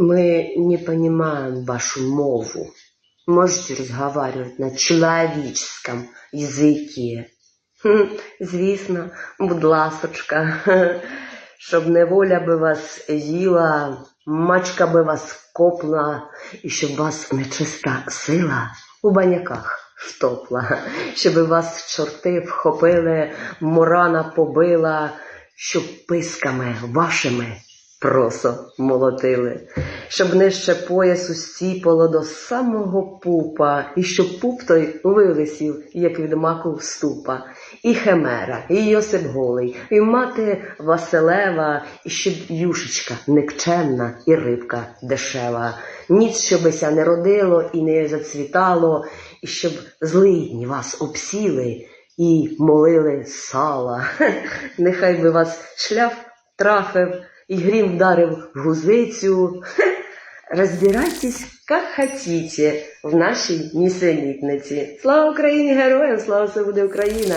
Мы не понимаем вашу мову. Можете разговаривать на человеческом языке? Звісно, будь ласочка, щоб неволя би вас їла, мачка би вас копла, і щоб вас нечиста сила у баняках втопла, щоб вас чорти вхопили, морана побила, щоб писками вашими просо молотили, щоб нижче поясу стіпало до самого пупа, і щоб пуп той вилисів, як від маку ступа, і Хемера, і Йосип Голий, і мати Василева, і щоб юшечка никчемна і рибка дешева. Ніц щобися не родило і не зацвітало, і щоб злидні вас обсіли і молили сала. Нехай би вас шлях трафив, і грім вдарив в гузицю. Розбирайтесь, як хотите в нашій нісенітниці. Слава Україні, героям! Слава все буде Україна!